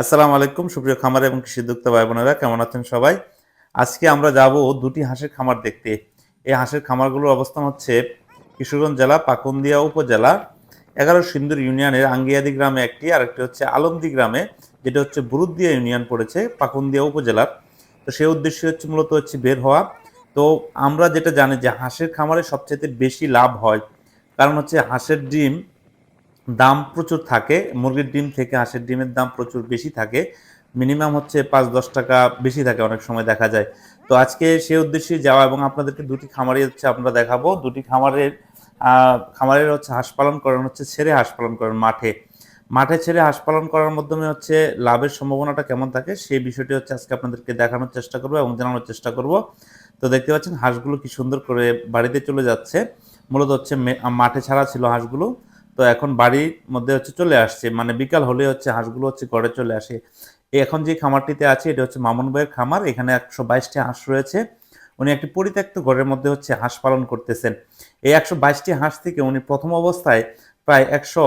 আসসালামু আলাইকুম, সুপ্রিয় খামার এবং কৃষি উদ্যোক্তা ভাই বোনেরা কেমন আছেন সবাই? আজকে আমরা যাব দুটি হাঁসের খামার দেখতে। এই হাঁসের খামারগুলোর অবস্থান হচ্ছে কিশোরগঞ্জ জেলা, পাকুন্দিয়া উপজেলা, এগারো সিন্দুর ইউনিয়নের আঙ্গিয়াদি গ্রামে একটি আর একটি হচ্ছে আলমদি গ্রামে, যেটা হচ্ছে বুরুদ্দিয়া ইউনিয়ন পড়েছে, পাকুন্দিয়া উপজেলার। তো সেই উদ্দেশ্য হচ্ছে মূলত হচ্ছে বের হওয়া। তো আমরা যেটা জানি যে হাঁসের খামারে সবচেয়ে বেশি লাভ হয়, কারণ হচ্ছে হাঁসের ডিম দাম প্রচুর থাকে, মুরগির ডিম থেকে হাঁসের ডিমের দাম প্রচুর বেশি থাকে মিনিমাম হচ্ছে পাঁচ দশ টাকা বেশি থাকে অনেক সময় দেখা যায়। তো আজকে সে উদ্দেশ্যে যাওয়া এবং আপনাদেরকে দুটি খামারে হচ্ছে আমরা দেখাবো। দুটি খামারের খামারের হচ্ছে হাঁস পালন করেন হচ্ছে ছেড়ে হাঁস পালন করেন মাঠে। মাঠে ছেড়ে হাঁস পালন করার মাধ্যমে হচ্ছে লাভের সম্ভাবনাটা কেমন থাকে সেই বিষয়টি হচ্ছে আজকে আপনাদেরকে দেখানোর চেষ্টা করব এবং জানানোর চেষ্টা করব। তো দেখতে পাচ্ছেন হাঁসগুলো কি সুন্দর করে বাড়িতে চলে যাচ্ছে। মূলত হচ্ছে মাঠে ছাড়া ছিল হাঁসগুলো। তো এখন বাড়ির মধ্যে হচ্ছে চলে আসছে মানে বিকাল হলে হচ্ছে হাঁসগুলো হচ্ছে ঘরে চলে আসে। এখন যে খামারটিতে আছে, এটা হচ্ছে মামুন ভাইয়ের খামার, এখানে একশো বাইশটি হাঁস রয়েছে। উনি একটি পরিত্যক্ত ঘরের মধ্যে হচ্ছে হাঁস পালন করতেছেন। এই একশো বাইশটি হাঁস থেকে উনি প্রথম অবস্থায় প্রায় একশো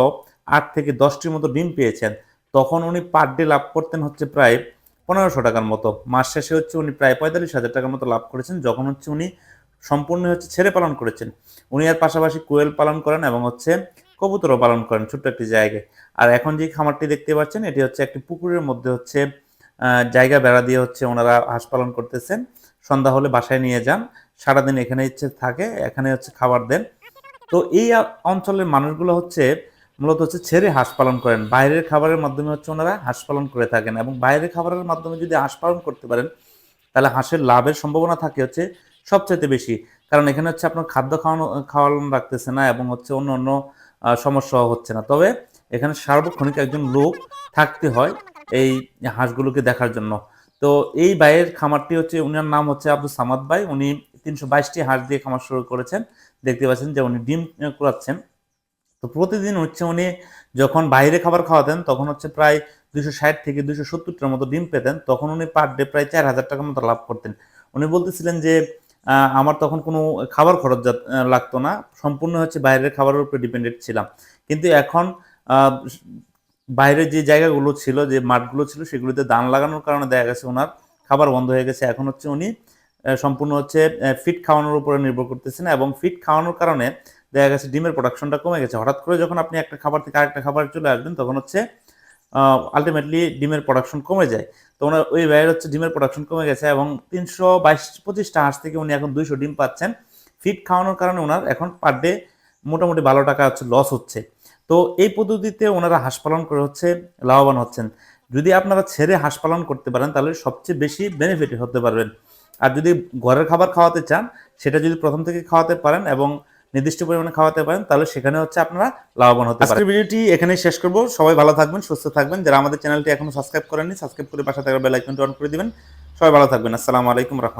আট থেকে দশটির মতো ডিম পেয়েছেন। তখন উনি পার ডে লাভ করতেন হচ্ছে প্রায় পনেরোশো টাকার মতো। মাস শেষে হচ্ছে উনি প্রায় পঁয়তাল্লিশ হাজার টাকার মতো লাভ করেছেন, যখন হচ্ছে উনি সম্পূর্ণ হচ্ছে ছেড়ে পালন করেছেন। উনি এর পাশাপাশি কোয়েল পালন করেন এবং হচ্ছে কবুতরও পালন করেন, ছোট্ট একটি জায়গায়। আর এখন যে খামারটি দেখতে পাচ্ছেন, এটি হচ্ছে একটি পুকুরের মধ্যে হচ্ছে জায়গা বেড়া দিয়ে হচ্ছে ওনারা হাঁস পালন করতেছেন। সন্ধ্যা হলে বাসায় নিয়ে যান। সারাদিন এখানে ইচ্ছে থাকে, এখানে হচ্ছে খাবার দেন। তো এই অঞ্চলের মানুষগুলো হচ্ছে মূলত হচ্ছে ছেড়ে হাঁস পালন করেন। বাইরের খাবারের মাধ্যমে হচ্ছে ওনারা হাঁস পালন করে থাকেন এবং বাইরের খাবারের মাধ্যমে যদি হাঁস পালন করতে পারেন, তাহলে হাঁসের লাভের সম্ভাবনা থাকে হচ্ছে সবচাইতে বেশি। কারণ এখানে হচ্ছে আপনার খাদ্য খাওয়ানো খাওয়ানো রাখতেছে না এবং হচ্ছে অন্য অন্য আহ, সমস্যাও হচ্ছে না। তবে এখানে সার্বক্ষণিক একজন লোক থাকতে হয় এই হাঁসগুলোকে দেখার জন্য। তো এই ভাইয়ের খামারটি হচ্ছে উনার নাম হচ্ছে আব্দুল সামাদ ভাই। উনি তিনশো বাইশটি হাঁস দিয়ে খামার শুরু করেছেন। দেখতে পাচ্ছেন যে উনি ডিম কুড়াচ্ছেন। তো প্রতিদিন হচ্ছে উনি যখন বাইরে খাবার খাওয়াতেন তখন হচ্ছে প্রায় দুশো ষাট থেকে দুশো সত্তরটার মতো ডিম পেতেন। তখন উনি পার ডে প্রায় চার হাজার টাকার মতো লাভ করতেন। উনি বলতেছিলেন যে আমার তখন কোনো খাবার খরচ লাগতো না। সম্পূর্ণ হচ্ছে বাইরের খাবারের উপরে ডিপেন্ডেন্ট ছিলাম। কিন্তু এখন বাইরে যে জায়গাগুলো ছিল, যে মাঠগুলো ছিল, সেগুলোতে দান লাগানোর কারণে দেখা গেছে ওনার খাবার বন্ধ হয়ে গেছে। এখন হচ্ছে উনি সম্পূর্ণ হচ্ছে ফিট খাওয়ানোর উপরে নির্ভর করতেছেন এবং ফিট খাওয়ানোর কারণে দেখা গেছে ডিমের প্রোডাকশনটা কমে গেছে। হঠাৎ করে যখন আপনি একটা খাবার থেকে আরেকটা খাবার চলে আসবেন, তখন হচ্ছে আলটিমেটলি ডিমের প্রোডাকশন কমে যায়। তো ওনার ওই ব্যয়ের হচ্ছে ডিমের প্রোডাকশন কমে গেছে এবং তিনশো বাইশ, পঁচিশটা হাঁস থেকে উনি এখন দুইশো ডিম পাচ্ছেন। ফিট খাওয়ানোর কারণে ওনার এখন পার ডে মোটামুটি ভালো টাকা হচ্ছে লস হচ্ছে। তো এই পদ্ধতিতে ওনারা হাঁস পালন করে হচ্ছে লাভবান হচ্ছেন। যদি আপনারা ছেড়ে হাঁস পালন করতে পারেন, তাহলে সবচেয়ে বেশি বেনিফিট হতে পারবেন। আর যদি ঘরের খাবার খাওয়াতে চান, সেটা যদি প্রথম থেকে খাওয়াতে পারেন এবং নির্দিষ্ট পরিমাণে খাওয়াতে পারেন তাহলে সেখানে হচ্ছে আপনারা লাভবান হতে পারেন। ভিডিওটি এখানে শেষ করব। সবাই ভালো থাকবেন সুস্থ থাকবেন। যারা আমাদের চ্যানেলটি এখনও সাবস্ক্রাইব করেননি সাবস্ক্রাইব করে পাশে থাকা বেল আইকনটি অন করে দিবেন। সবাই ভালো থাকবেন। আসসালামু আলাইকুম রহমতুল্লাহ।